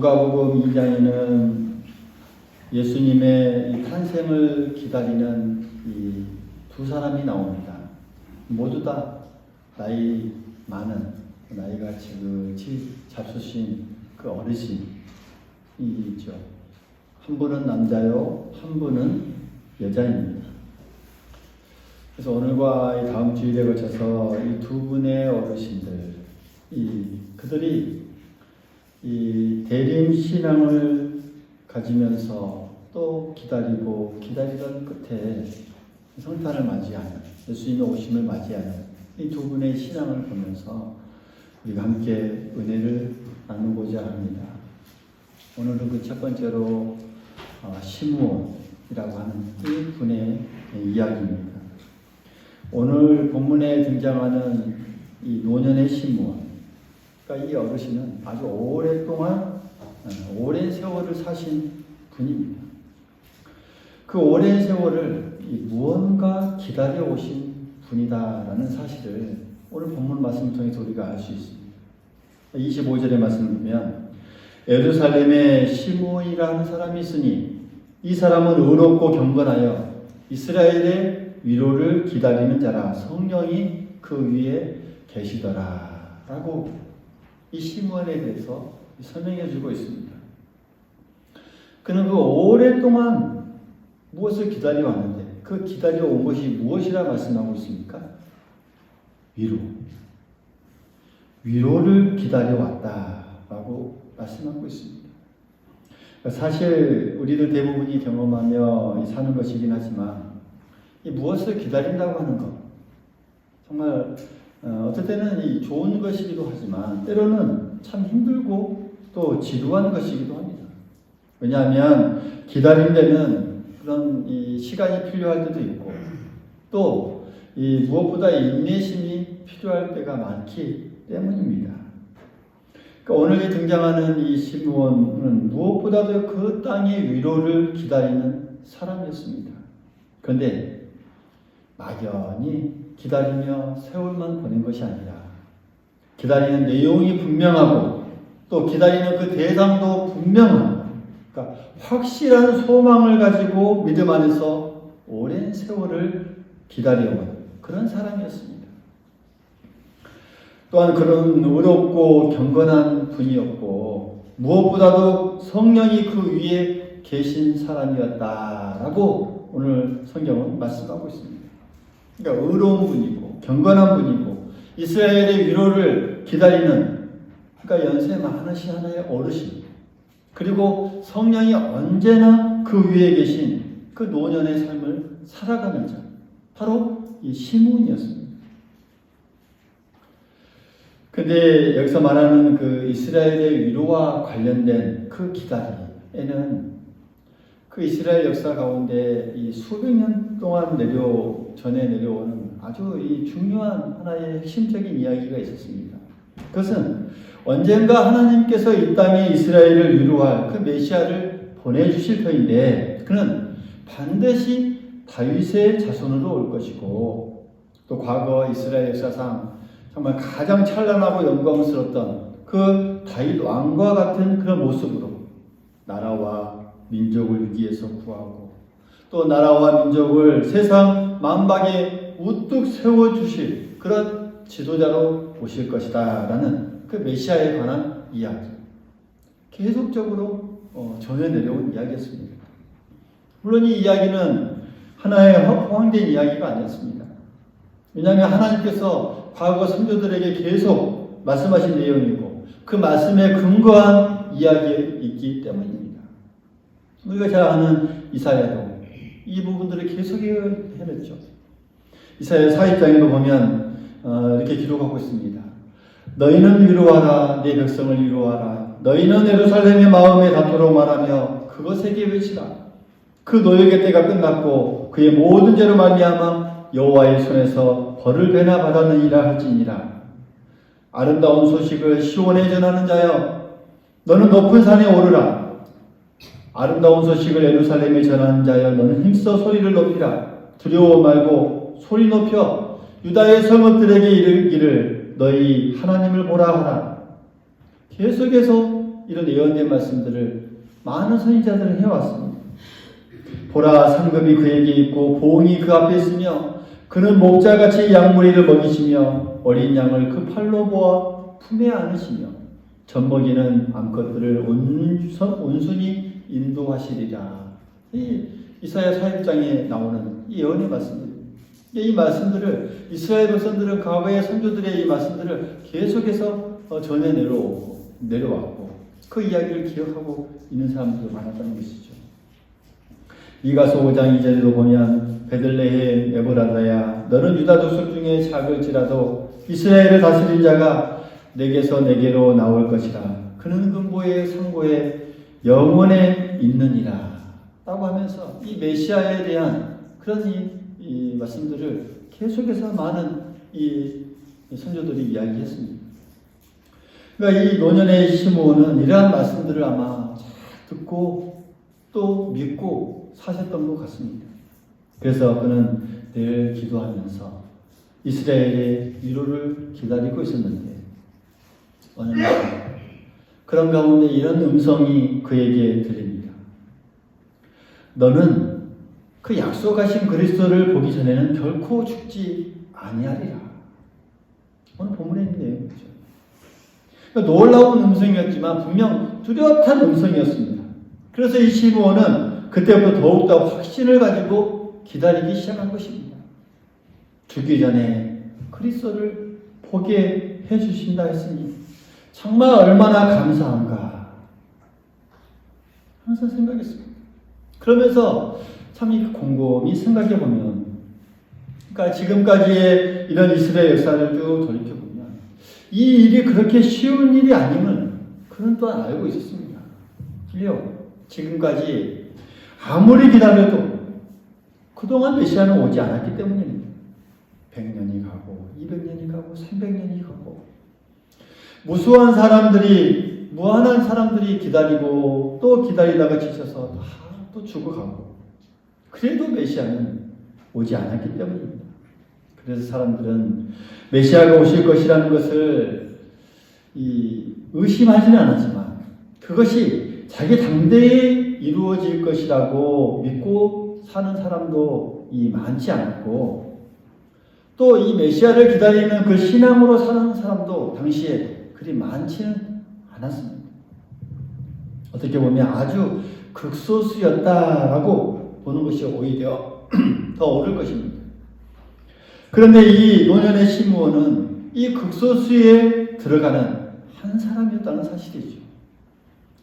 누가복음 2장에는 예수님의 이 탄생을 기다리는 이 두 사람이 나옵니다. 모두 다 나이 많은 나이가 지긋이 잡수신 그 어르신이죠. 한 분은 남자요, 한 분은 여자입니다. 그래서 오늘과 이 다음 주일에 걸쳐서 이 두 분의 어르신들, 이 그들이 이 대림 신앙을 가지면서 또 기다리고 기다리던 끝에 성탄을 맞이하는 예수님의 오심을 맞이하는 이 두 분의 신앙을 보면서 우리가 함께 은혜를 나누고자 합니다. 오늘은 그 첫 번째로 어, 시므온이라고 하는 이 분의 이야기입니다. 오늘 본문에 등장하는 이 노년의 시므온, 그러니까 이 어르신은 아주 오랫동안 어, 오랜 세월을 사신 분입니다. 그 오랜 세월을 이 무언가 기다려 오신 분이다라는 사실을 오늘 본문 말씀을 통해서 우리가 알 수 있습니다. 25절의 말씀을 보면 에루살렘에 시므온이라는 사람이 있으니 이 사람은 의롭고 경건하여 이스라엘의 위로를 기다리는 자라 성령이 그 위에 계시더라 라고 이 시므온에 대해서 설명해 주고 있습니다. 그는 그 오랫동안 무엇을 기다려 왔는데 그 기다려 온 것이 무엇이라 말씀하고 있습니까? 위로. 위로를 기다려 왔다라고 말씀하고 있습니다. 사실 우리들 대부분이 경험하며 사는 것이긴 하지만 이 무엇을 기다린다고 하는 것 정말 어, 어떨 때는 이 좋은 것이기도 하지만 때로는 참 힘들고 또 지루한 것이기도 합니다. 왜냐하면 기다린 데는 그런 이 시간이 필요할 때도 있고 또 이 무엇보다 인내심이 필요할 때가 많기 때문입니다. 그러니까 오늘 등장하는 이 시므온은 무엇보다도 그 땅의 위로를 기다리는 사람이었습니다. 그런데 막연히 기다리며 세월만 보낸 것이 아니라 기다리는 내용이 분명하고 또 기다리는 그 대상도 분명한 그러니까 확실한 소망을 가지고 믿음 안에서 오랜 세월을 기다려온 그런 사람이었습니다. 또한 그런 의롭고 경건한 분이었고 무엇보다도 성령이 그 위에 계신 사람이었다라고 오늘 성경은 말씀하고 있습니다. 그러니까 의로운 분이고 경건한 분이고 이스라엘의 위로를 기다리는 그러니까 연세 많으신 하나의 어르신 그리고 성령이 언제나 그 위에 계신 그 노년의 삶을 살아가는 자 바로 이 시몬이었습니다. 근데 여기서 말하는 그 이스라엘의 위로와 관련된 그 기다림에는 그 이스라엘 역사 가운데 이 수백 년 동안 내려 전에 내려오는 아주 이 중요한 하나의 핵심적인 이야기가 있었습니다. 그것은 언젠가 하나님께서 이 땅에 이스라엘을 위로할 그 메시아를 보내주실 터인데 그는 반드시 다윗의 자손으로 올 것이고 또 과거 이스라엘 역사상 정말 가장 찬란하고 영광스러웠던 그 다윗 왕과 같은 그런 모습으로 나라와 민족을 위기에서 구하고 또 나라와 민족을 세상 만박에 우뚝 세워주실 그런 지도자로 오실 것이다 라는 그 메시아에 관한 이야기 계속적으로 어, 전해 내려온 이야기였습니다. 물론 이 이야기는 하나의 허황된 이야기가 아니었습니다. 왜냐하면 하나님께서 과거 선조들에게 계속 말씀하신 내용이고 그 말씀에 근거한 이야기이기 때문입니다. 우리가 잘 아는 이사야도 이 부분들을 계속 해냈죠. 이사야 4입장에도 보면 어, 이렇게 기록하고 있습니다. 너희는 위로하라 내 백성을 위로하라 너희는 예루살렘의 마음에 닿도록 말하며 그것에게 외치라 그 노역의 때가 끝났고 그의 모든 죄로 말미암아 여호와의 손에서 벌을 배나 받았느니라 할지니라 아름다운 소식을 시온에 전하는 자여 너는 높은 산에 오르라 아름다운 소식을 예루살렘에 전하는 자여 너는 힘써 소리를 높이라 두려워 말고 소리 높여 유다의 성읍들에게 이르기를 너희 하나님을 보라 하라 계속해서 이런 예언된 말씀들을 많은 선지자들은 해왔습니다. 보라 상급이 그에게 있고 보응이 그 앞에 있으며 그는 목자같이 양무리를 먹이시며 어린 양을 그 팔로 모아 품에 안으시며 젖먹이는 암컷들을 온순히 인도하시리라. 이 이사야 사역장에 나오는 이 예언의 말씀들. 이 말씀들을 이스라엘 백성들은 과거의 선조들의 이 말씀들을 계속해서 어, 전해 내려오고 내려왔고 그 이야기를 기억하고 있는 사람들도 많았다는 것이죠. 이가서 5장 2절에도 보면 베들레헴 에브라다야 너는 유다 족속 중에 작을지라도 이스라엘을 다스린 자가 내게서 내게로 나올 것이라 그는 근보의 상고에 영원에 있느니라 라고 하면서 이 메시아에 대한 그런 이, 이 말씀들을 계속해서 많은 이 선조들이 이야기했습니다. 그러니까 이 노년의 시므온은 이러한 말씀들을 아마 잘 듣고 또 믿고 사셨던 것 같습니다. 그래서 그는 늘 기도하면서 이스라엘의 위로를 기다리고 있었는데 어느 날 그런 가운데 이런 음성이 그에게 들립니다. 너는 그 약속하신 그리스도를 보기 전에는 결코 죽지 아니하리라. 오늘 있는 내용이죠. 그러니까 놀라운 음성이었지만 분명 뚜렷한 음성이었습니다. 그래서 이 시므온은 그때부터 더욱더 확신을 가지고 기다리기 시작한 것입니다. 죽기 전에 그리스도를 보게 해주신다 했으니 정말 얼마나 감사한가 항상 생각했습니다. 그러면서 참이 곰곰이 생각해 보면, 그러니까 지금까지의 이런 이스라엘 역사를 쭉 돌이켜 보면 이 일이 그렇게 쉬운 일이 아님을 그는 또한 알고 있었습니다. 그래요. 지금까지 아무리 기다려도 그동안 메시아는 오지 않았기 때문입니다. 100년이 가고 200년이 가고 300년이 가고 무수한 사람들이 무한한 사람들이 기다리고 또 기다리다가 지쳐서 다또 죽어가고 그래도 메시아는 오지 않았기 때문입니다. 그래서 사람들은 메시아가 오실 것이라는 것을 이 의심하지는 않았지만 그것이 자기 당대에 이루어질 것이라고 믿고 사는 사람도 이 많지 않고 또 이 메시아를 기다리는 그 신앙으로 사는 사람도 당시에 그리 많지는 않았습니다. 어떻게 보면 아주 극소수였다라고 보는 것이 오히려 더 옳을 것입니다. 그런데 이 노년의 시므온은 이 극소수에 들어가는 한 사람이었다는 사실이죠.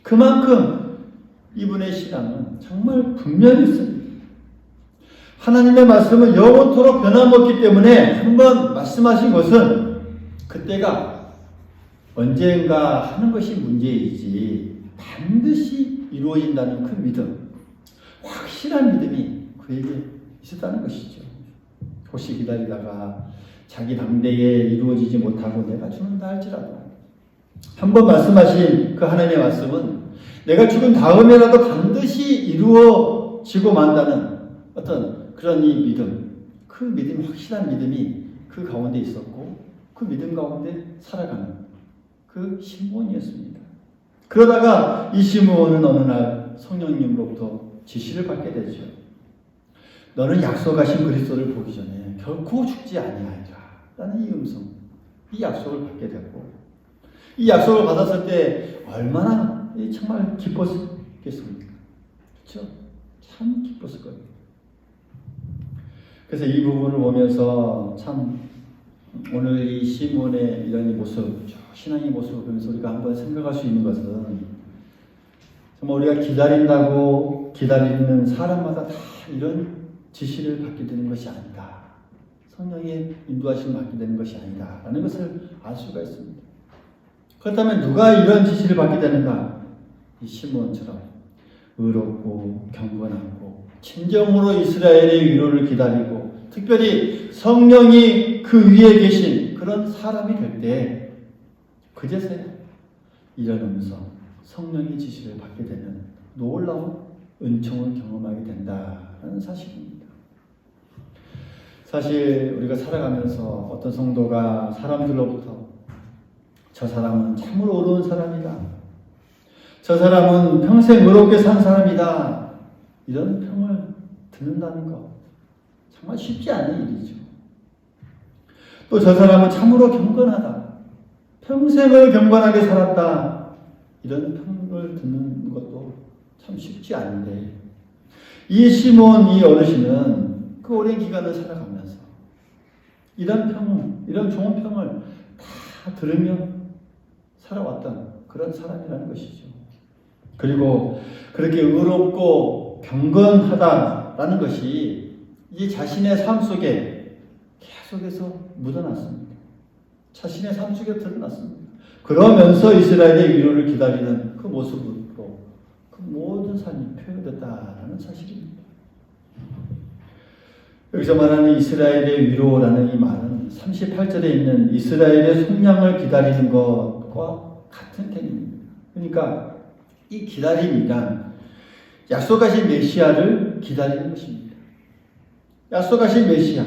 그만큼 이분의 신앙은 정말 분명히 있습니다. 하나님의 말씀은 영원토록 변함없기 때문에 한번 말씀하신 것은 그때가 언젠가 하는 것이 문제이지 반드시 이루어진다는 그 믿음, 확실한 믿음이 그에게 있었다는 것이죠. 혹시 기다리다가 자기 당대에 이루어지지 못하고 내가 죽는다 할지라도 한 번 말씀하신 그 하나님의 말씀은 내가 죽은 다음에라도 반드시 이루어지고 만다는 어떤 그런 이 믿음, 그 믿음, 확실한 믿음이 그 가운데 있었고 그 믿음 가운데 살아가는 그 시므온이었습니다. 그러다가 이 시므온은 어느 날 성령님으로부터 지시를 받게 되죠. 너는 약속하신 그리스도를 보기 전에 결코 죽지 아니하리라. 라는 이 음성, 이 약속을 받게 됐고, 이 약속을 받았을 때 얼마나 정말 기뻤겠습니까? 그렇죠? 참 기뻤을 거예요. 그래서 이 부분을 보면서 참 오늘 이 시몬의 이런 모습, 신앙의 모습을 보면서 우리가 한번 생각할 수 있는 것은 정말 우리가 기다린다고 기다리는 사람마다 다 이런 지시를 받게 되는 것이 아니다. 성령의 인도하심을 받게 되는 것이 아니다. 라는 것을 알 수가 있습니다. 그렇다면 누가 이런 지시를 받게 되는가? 이 시몬처럼 의롭고 경건하고 진정으로 이스라엘의 위로를 기다리고 특별히 성령이 그 위에 계신 그런 사람이 될 때 그제서야 음성, 성령의 지시를 받게 되는 놀라운 은총을 경험하게 된다는 사실입니다. 사실 우리가 살아가면서 어떤 성도가 사람들로부터 저 사람은 참으로 어려운 사람이다. 저 사람은 평생 의롭게 산 사람이다. 이런 평을 듣는다는 거 정말 쉽지 않은 일이죠. 또 저 사람은 참으로 경건하다. 평생을 경건하게 살았다. 이런 평을 듣는 것도 참 쉽지 않은데 이 시몬 이 어르신은 그 오랜 기간을 살아가면서 이런 평, 이런 좋은 평을 다 들으며 살아왔던 그런 사람이라는 것이죠. 그리고 그렇게 의롭고 경건하다라는 것이 이 자신의 삶 속에 계속해서 묻어났습니다. 자신의 삶 속에 드러났습니다. 그러면서 이스라엘의 위로를 기다리는 그 모습으로 그 모든 삶이 표현됐다라는 사실입니다. 여기서 말하는 이스라엘의 위로라는 이 말은 38절에 있는 이스라엘의 속량을 기다리는 것과 같은 개념입니다. 그러니까 이 기다림이란 약속하신 메시아를 기다리는 것입니다. 약속하신 메시아,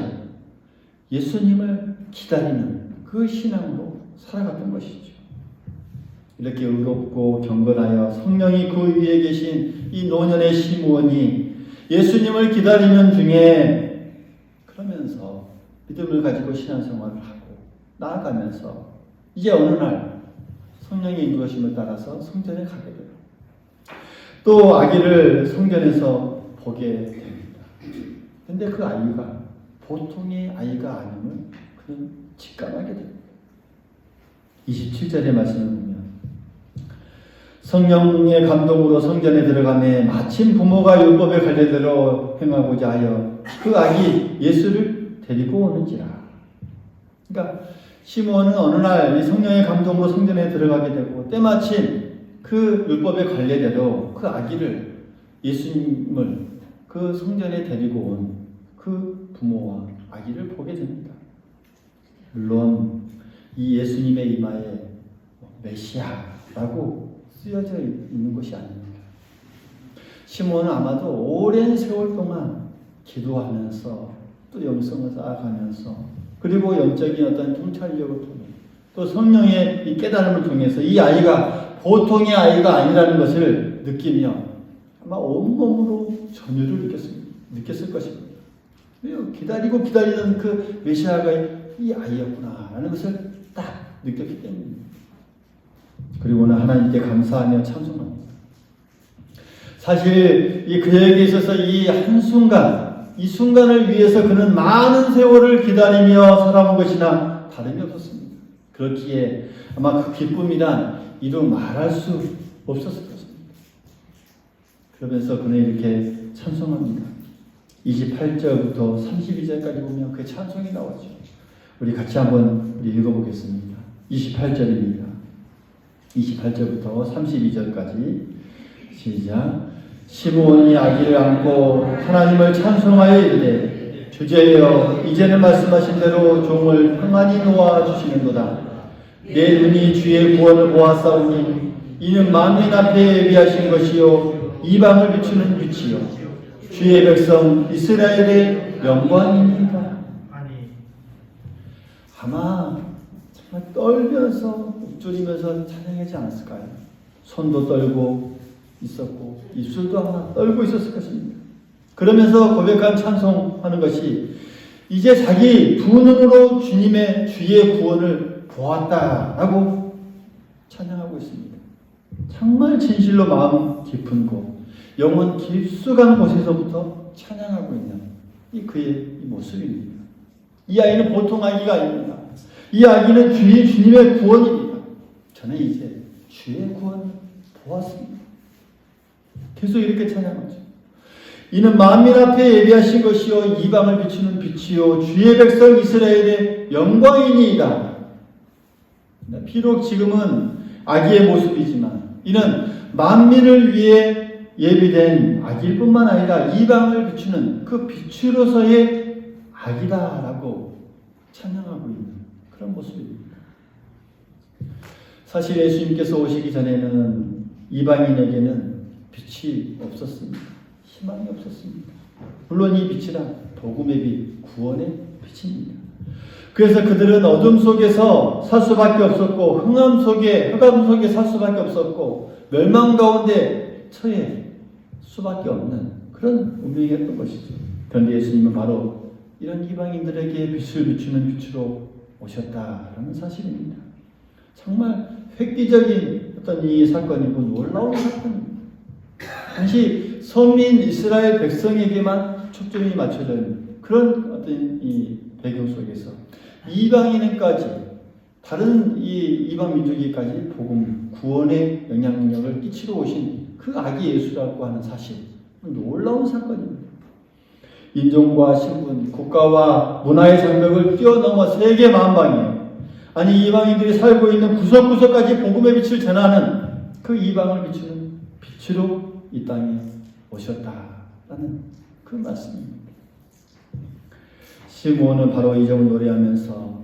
예수님을 기다리는 그 신앙으로 살아갔던 것이죠. 이렇게 의롭고 경건하여 성령이 그 위에 계신 이 노년의 시므온이 예수님을 기다리는 중에 그러면서 믿음을 가지고 신앙생활을 하고 나아가면서 이제 어느 날 성령의 인도하심을 따라서 성전에 가게 돼요. 또 아기를 성전에서 보게 됩니다. 근데 그 아이가 보통의 아이가 아님을 그는 직감하게 됩니다. 27절의 말씀을 보면 성령의 감동으로 성전에 들어가매 마침 부모가 율법의 관례대로 행하고자 하여 그 아기 예수를 데리고 오는지라. 그러니까 시몬은 어느 날이 성령의 감동으로 성전에 들어가게 되고 때마침 그 율법의 관례대로 그 아기를 예수님을 그 성전에 데리고 온 그 부모와 아기를 보게 됩니다. 물론 이 예수님의 이마에 메시아라고 쓰여져 있는 것이 아닙니다. 시몬은 아마도 오랜 세월 동안 기도하면서 또 영성을 쌓아가면서 그리고 영적인 어떤 통찰력을 통해 또 성령의 이 깨달음을 통해서 이 아이가 보통의 아이가 아니라는 것을 느끼며 아마 온몸으로 전율을. 느꼈을 것입니다. 기다리고 기다리던 그 메시아가 이 아이였구나라는 것을 딱 느꼈기 때문입니다. 그리고는 하나님께 감사하며 찬송합니다. 사실 이 그에게 있어서 이 한순간, 이 순간을 위해서 그는 많은 세월을 기다리며 살아온 것이나 다름이 없었습니다. 그렇기에 아마 그 기쁨이란 이루 말할 수 없었을 것입니다. 그러면서 그는 이렇게 찬송합니다. 28절부터 32절까지 보면 그 찬송이 나오죠. 우리 같이 한번 읽어보겠습니다. 28절입니다. 28절부터 32절까지 시작. 시므온이 아기를 안고 하나님을 찬송하여 이르되 주제여 이제는 말씀하신 대로 종을 평안히 놓아 주시는도다. 내 눈이 주의 구원을 보았사오니 이는 만민 앞에 예비하신 것이요 이방을 비추는 빛이요 주의 백성 이스라엘의 영광입니다. 아마 정말 떨면서 읊조리면서 찬양하지 않았을까요? 손도 떨고 있었고 입술도 아마 떨고 있었을 것입니다. 그러면서 고백한 찬송하는 것이 이제 자기 두 눈으로 주님의 주의 구원을 보았다라고 찬양하고 있습니다. 정말 진실로 마음 깊은 곳, 영혼 깊숙한 곳에서부터 찬양하고 있는 이 그의 이 모습입니다. 이 아이는 보통 아기가 아닙니다. 이 아기는 주의 주님의 구원입니다. 저는 이제 주의 구원을 보았습니다. 계속 이렇게 찬양하죠. 이는 만민 앞에 예비하신 것이요 이방을 비추는 빛이요 주의 백성 이스라엘의 영광이니이다. 비록 지금은 아기의 모습이지만 이는 만민을 위해 예비된 아기일 뿐만 아니라 이방을 비추는 그 빛으로서의 아기다라고 찬양하고 있는 그런 모습입니다. 사실 예수님께서 오시기 전에는 이방인에게는 빛이 없었습니다. 희망이 없었습니다. 물론 이 빛이란 복음의 빛, 구원의 빛입니다. 그래서 그들은 어둠 속에서 살 수밖에 없었고 흥함 속에 흑암 속에 살 수밖에 없었고 멸망 가운데 처해 수밖에 없는 그런 운명이었던 것이죠. 그런데 예수님은 바로 이런 이방인들에게 빛을 비추는 빛으로 오셨다라는 사실입니다. 정말 획기적인 어떤 이 사건이고 놀라운 사건입니다. 당시 선민 이스라엘 백성에게만 초점이 맞춰져 있는 그런 어떤 이 배경 속에서 이방인에까지 다른 이 이방 민족에까지 복음 구원의 영향력을 끼치러 오신 그 아기 예수라고 하는 사실 놀라운 사건입니다. 인종과 신분, 국가와 문화의 장벽을 뛰어넘어 세계 만방에 아니 이방인들이 살고 있는 구석구석까지 복음의 빛을 전하는 그 이방을 비추는 빛으로 이 땅에 오셨다라는 그 말씀입니다. 시므온은 바로 이 점을 노래하면서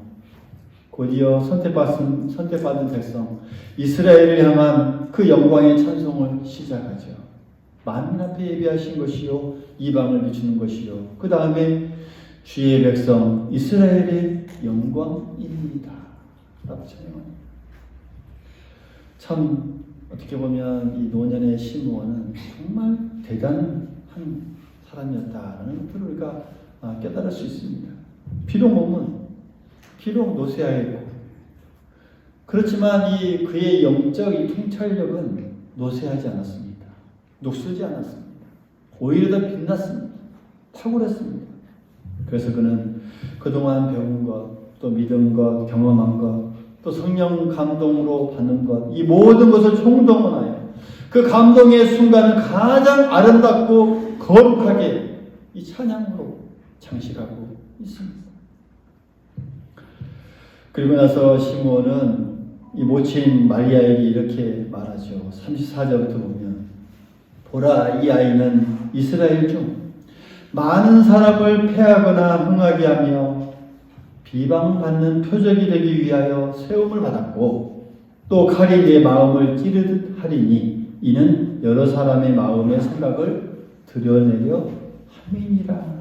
곧이어 선택받은, 선택받은 백성 이스라엘을 향한 그 영광의 찬송을 시작하죠. 만민 앞에 예비하신 것이요 이방을 비추는 것이요 그 다음에 주의 백성 이스라엘의 영광입니다. 라고 찬양합니다. 참 어떻게 보면 이 노년의 시므온은 정말 대단한 사람이었다라는 것을 우리가 아, 깨달을 수 있습니다. 비록 몸은 비록 노쇠하였고 그렇지만 이 그의 영적 이 통찰력은 노쇠하지 않았습니다. 녹슬지 않았습니다. 오히려 더 빛났습니다. 탁월했습니다. 그래서 그는 그동안 배운 것, 또 것, 경험한 것, 또 성령 감동으로 받는 것, 이 모든 것을 총동원하여 그 감동의 순간을 가장 아름답고 거룩하게 이 찬양으로 장식하고 있습니다. 그리고 나서 시므온은 이 모친 마리아에게 이렇게 말하죠. 34절부터 보면 보라 이 아이는 이스라엘 중 많은 사람을 패하거나 흥하게 하며 비방받는 표적이 되기 위하여 세움을 받았고 또 칼이 내 마음을 찌르듯 하리니 이는 여러 사람의 마음의 생각을 드러내려 함이니라.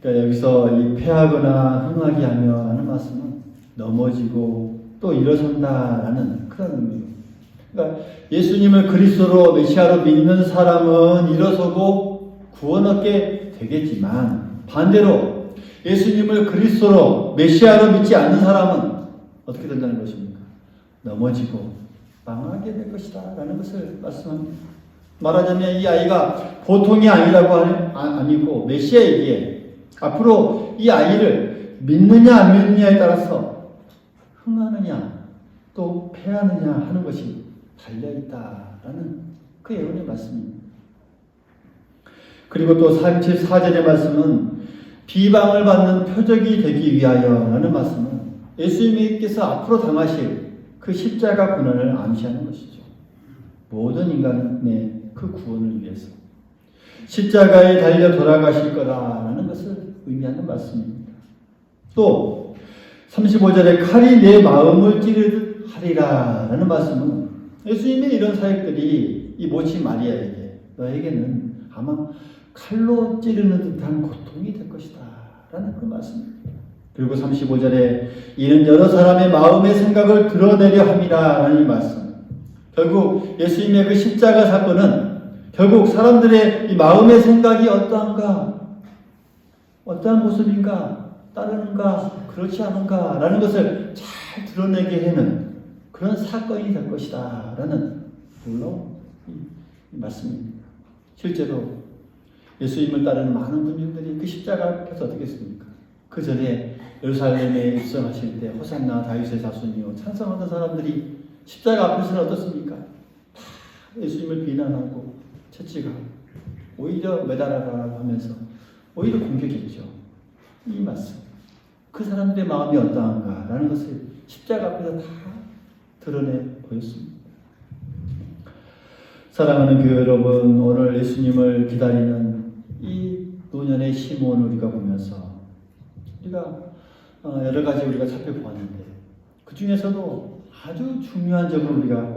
그러니까 여기서 이 패하거나 흥하게 하며 하는 말씀은 넘어지고 또 일어선다라는 그런 의미입니다. 그러니까 예수님을 그리스도로 메시아로 믿는 사람은 일어서고 구원 얻게 되겠지만 반대로 예수님을 그리스도로 메시아로 믿지 않는 사람은 어떻게 된다는 것입니까? 넘어지고 망하게 될 것이다 라는 것을 말씀합니다. 말하자면 이 아이가 보통이 아니라고 하는 아, 아니고 메시아에게 앞으로 이 아이를 믿느냐 안 믿느냐에 따라서 흥하느냐 또 패하느냐 하는 것이 달려 있다라는 그 예언의 말씀입니다. 그리고 또 34절의 말씀은 비방을 받는 표적이 되기 위하여라는 말씀은 예수님께서 앞으로 당하실 그 십자가 고난을 암시하는 것이죠. 모든 인간의 그 구원을 위해서 십자가에 달려 돌아가실 거다라는 것을 의미하는 말씀입니다. 또 35절에 칼이 내 마음을 찌르듯 하리라라는 말씀은 예수님의 이런 사역들이 이 모친 마리아에게 너에게는 아마 칼로 찌르는 듯한 고통이 될 것이다 라는 그 말씀입니다. 그리고 35절에 이는 여러 사람의 마음의 생각을 드러내려 함이라 라는 이 말씀. 결국 예수님의 그 십자가 사건은 결국 사람들의 이 마음의 생각이 어떠한가, 어떠한 모습인가, 따르는가, 그렇지 않은가, 라는 것을 잘 드러내게 하는 그런 사건이 될 것이다. 라는 놀라운 말씀입니다. 실제로 예수님을 따르는 많은 분들이 그 십자가 앞에서 어떻게 했습니까? 그 전에 예루살렘에 입성하실 때 호산나 다윗의 자손이요 찬성하던 사람들이 십자가 앞에서는 어떻습니까? 다 예수님을 비난하고 채찍하고 오히려 매달아라고 하면서 오히려 공격했죠. 이 말씀. 그 사람들의 마음이 어떠한가라는 것을 십자가 앞에서 다 드러내 보였습니다. 사랑하는 교회 여러분, 오늘 예수님을 기다리는 이 노년의 시몬을 우리가 보면서 우리가 어, 여러 가지 우리가 살펴보았는데 그 중에서도 아주 중요한 점을 우리가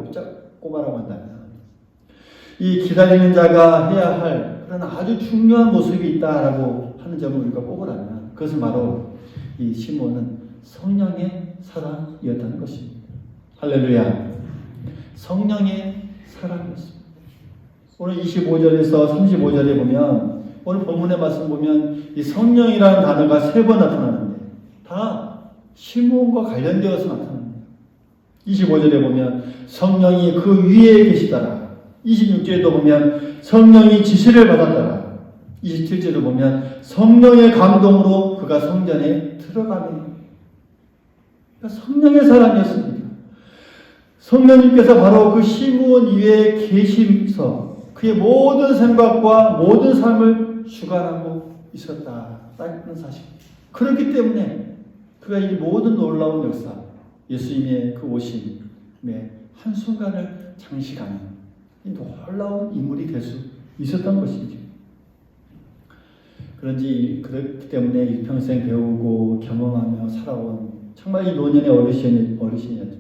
꼽아라고 한다면 이 기다리는 자가 해야 할 그런 아주 중요한 모습이 있다라고 하는 점을 우리가 꼽으라면 그것은 바로 이 시몬은 성령의 사람이었다는 것입니다. 할렐루야. 성령의 사람이었습니다. 오늘 25절에서 35절에 보면 오늘 본문의 말씀 보면 이 성령이라는 단어가 세 번 나타나는데 다 시므온과 관련되어서 나타납니다. 25절에 보면 성령이 그 위에 계시더라. 26절에도 보면 성령이 지시를 받았더라. 27절에 보면 성령의 감동으로 그가 성전에 들어가니 그러니까 성령의 사람이었습니다. 성령님께서 바로 그 시므온 위에 계시면서 그의 모든 생각과 모든 삶을 주관하고 있었다라는 사실. 그렇기 때문에 그가 이 모든 놀라운 역사, 예수님의 그 오심의 한순간을 장식하는 이 놀라운 인물이 될 수 있었던 것이죠. 그런지 그렇기 때문에 일평생 배우고 경험하며 살아온 정말 이 노년의 어르신, 어르신이었지만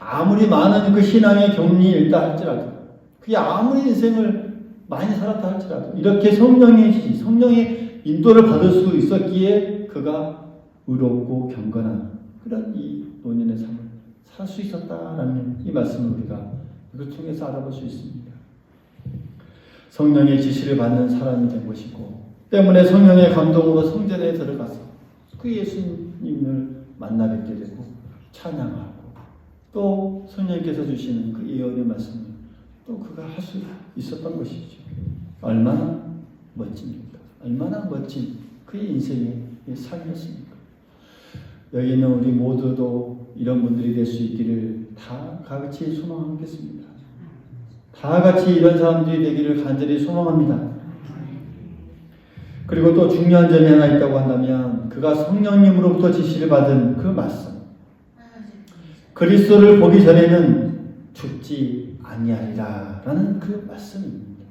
아무리 많은 그 신앙의 경륜이 있다 할지라도 그게 아무리 인생을 많이 살았다 할지라도 이렇게 성령의 성령의 인도를 받을 수 있었기에 그가 의롭고 경건한 그런 이 노년의 삶을 살 수 있었다라는 이 말씀을 우리가 이걸 통해서 알아볼 수 있습니다. 성령의 지시를 받는 사람이 된 것이고 때문에 성령의 감동으로 성전에 들어가서 그 예수님을 만나 뵙게 되고 찬양하고 또 성령께서 주시는 그 예언의 말씀을 또 그가 할 수 있었던 것이죠. 얼마나 멋집니까? 얼마나 멋진 그의 인생의 삶이었습니까? 여기 있는 우리 모두도 이런 분들이 될 수 있기를 다 같이 소망하겠습니다. 다 같이 이런 사람들이 되기를 간절히 소망합니다. 그리고 또 중요한 점이 하나 있다고 한다면 그가 성령님으로부터 지시를 받은 그 말씀. 그리스도를 보기 전에는 죽지 아니하리라라는 그 말씀입니다.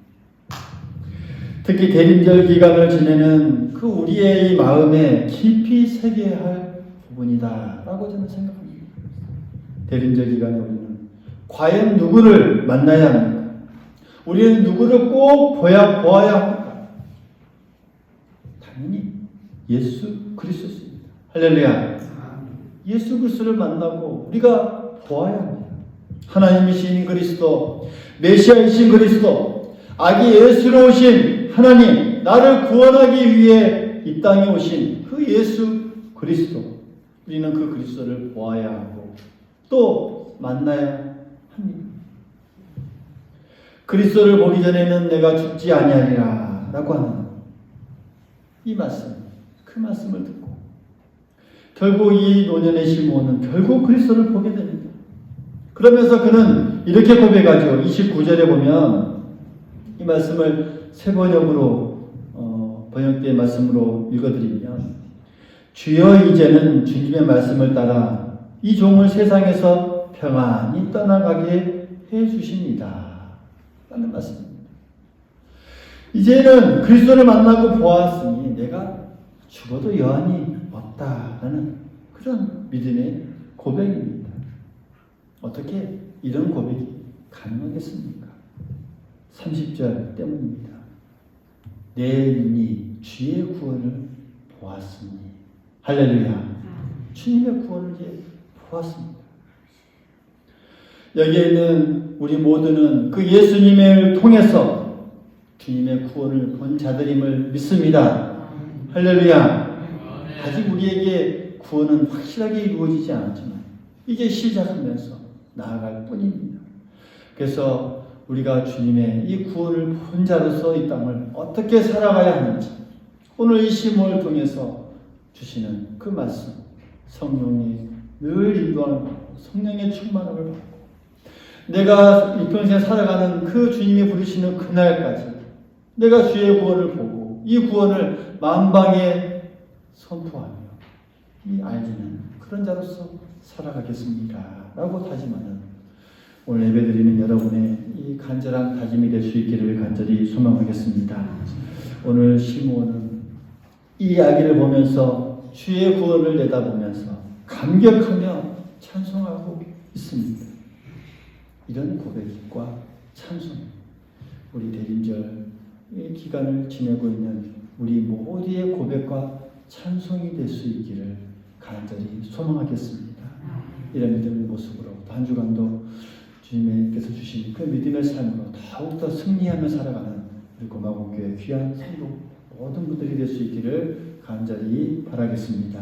특히 대림절 기간을 지내는 그 우리의 이 마음에 깊이 새겨야 할 부분이다라고 저는 생각합니다. 대림절 기간에 우리는 과연 누구를 만나야 합니까? 우리는 누구를 꼭 보아야 합니까? 당연히 예수 그리스도입니다. 할렐루야. 예수 그리스도를 만나고 우리가 보아야 합니다. 하나님이신 그리스도, 메시아이신 그리스도, 아기 예수로 오신 하나님, 나를 구원하기 위해 이 땅에 오신 그 예수 그리스도. 우리는 그 그리스도를 보아야 하고 또 만나야 합니다. 그리스도를 보기 전에는 내가 죽지 아니하리라 라고 하는 이 말씀, 그 말씀을 듣고 결국 이 노년의 시몬은 결국 그리스도를 보게 됩니다. 그러면서 그는 이렇게 고백하죠. 29절에 보면 이 말씀을 세 번역으로 어, 번역된 말씀으로 읽어드리면 주여 이제는 주님의 말씀을 따라 이 종을 세상에서 평안히 떠나가게 해 주십니다. 라는 말씀입니다. 이제는 그리스도를 만나고 보았으니 내가 죽어도 여한이 없다라는 그런 믿음의 고백입니다. 어떻게 이런 고백이 가능하겠습니까? 30절 때문입니다. 내 눈이 주의 구원을 보았으니 할렐루야. 주님의 구원을 이제 보았습니다. 여기에 있는 우리 모두는 그 예수님을 통해서 주님의 구원을 본 자들임을 믿습니다. 할렐루야. 아직 우리에게 구원은 확실하게 이루어지지 않았지만 이제 시작하면서 나아갈 뿐입니다. 그래서 우리가 주님의 이 구원을 본 자로서 이 땅을 어떻게 살아가야 하는지 오늘 이 시몬을 통해서 주시는 그 말씀 성령이 늘 인도하는 받고 성령의 충만함을 받고 내가 일평생 살아가는 그 주님이 부르시는 그날까지 내가 주의 구원을 보고 이 구원을 만방에 선포하며 이 알리는 그런 자로서 살아가겠습니다. 라고 다짐하는 오늘 예배드리는 여러분의 이 간절한 다짐이 될 수 있기를 간절히 소망하겠습니다. 오늘 시므온은 이 이야기를 보면서 주의 구원을 내다보면서 감격하며 찬송하고 있습니다. 이런 고백과 찬송, 우리 대림절의 기간을 지내고 있는 우리 모두의 고백과 찬송이 될 수 있기를 간절히 소망하겠습니다. 이런 믿음의 모습으로 한 주간도 주님의 하나님께서 주신 그 믿음의 삶으로 더욱더 승리하며 살아가는 우리 고마운 교회 귀한 성도 모든 분들이 될 수 있기를 간절히 바라겠습니다.